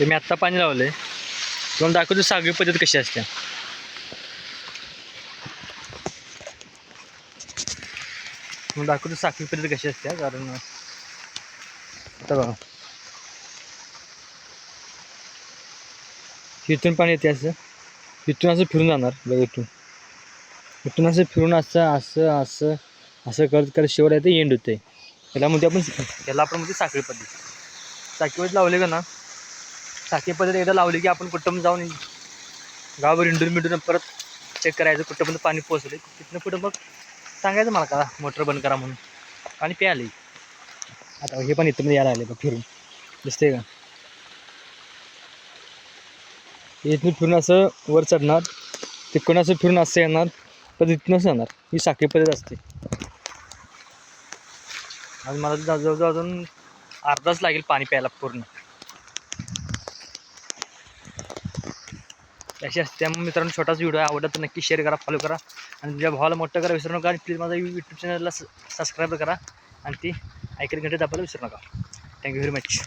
ते मी आत्ता पाणी लावलं आहे तुम्हाला दाखवतो सागरी पद्धत कशी असते. तुम्हाला दाखवतो साखळी पद्धत कशी असते कारण आता बघा. इथून पाणी येते असं. इथून असं फिरून जाणार बघा इथून. इथून असं फिरून असं असं असं असं करत करत शेवट येते एंड होते त्याला म्हणजे आपण त्याला आपण म्हणजे साखळी पद्धत. साखळी पद्धत लावले का ना साखळी पद्धत एकदा लावली की आपण कुठं पण जाऊन गावावर इंडून मिंडून परत चेक करायचं कुठं पाणी पोचले तिथनं कुठं मग सांगायचं मला का मोटर बंद करा म्हणून. पाणी प्यायला आता हे पण इथं मध्ये यायला आले बघ फिरून. दिसते का? इथून फिरून असं वर चढणार तिकडून असं फिरून असं येणार पण इथूनच येणार. ही साखळी पद्धत असते. आज मला जवळजवळ अजून अर्धाच लागेल पाणी प्यायला पूर्ण. अशी असते. त्यामुळे मित्रांनो छोटाच व्हिडिओ आवडला तर नक्की शेअर करा फॉलो करा. आणि तुझ्या भावाला मोठं करा विसरू नका. आणि प्लीज माझा यूट्यूब चॅनलला सबस्क्राईब करा. आणि ती ऐकत घंटे दाबायला विसरू नका. Thank you very much